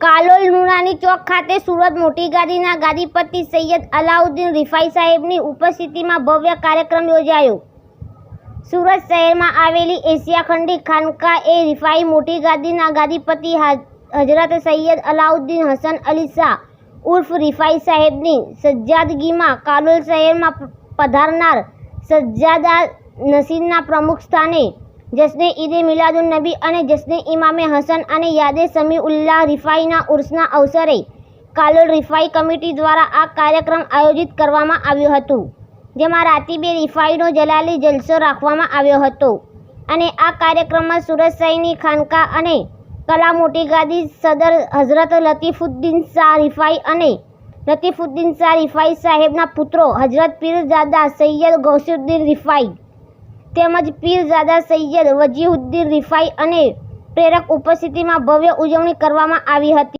ચાંદની ચોક ખાતે સુરત મોટી ગાદીના ગાદીપતિ સૈયદ અલાઉદ્દીન રિફાઈ સાહેબની ઉપસ્થિતિમાં ભવ્ય કાર્યક્રમ યોજાયો. સુરત શહેરમાં આવેલી એશિયા ખંડી ખાનકા એ રિફાઈ મોટી ગાદીના ગાદીપતિ હાજ- હજરત સૈયદ અલાઉદ્દીન હસન અલી શાહ ઉર્ફ રિફાઈ સાહેબની સજ્જાદગીમાં કાલોલ શહેરમાં પધારનાર સજ્જાદા નસીરના પ્રમુખ સ્થાને જશ્ને ઈદે મિલાદુન નબી અને જશ્ને ઇમામે હસન અને યાદે સમી ઉલ્લાહ રિફાઈના ઉર્સના અવસરે કાલોલ રિફાઈ કમિટી દ્વારા આ કાર્યક્રમ આયોજિત કરવામાં આવ્યું હતું, જેમાં રાતીબે રિફાઈનો જલાલી જલસો રાખવામાં આવ્યો હતો અને આ કાર્યક્રમમાં સુરત શહેરની ખાનકા અને કલા મોટી ગાદી સદર હઝરત લતીફુદ્દીન શાહ રિફાઈ અને લતીફુદ્દીન શાહ રિફાઈ સાહેબના પુત્રો હઝરત પીરઝાદા સૈયદ ગૌસુદ્દીન રિફાઈ તેમજ પીરઝાદા સૈયદ વજીહુદ્દીન રિફાઈ અને પ્રેરક ઉપસ્થિતિમાં ભવ્ય ઉજવણી કરવામાં આવી હતી.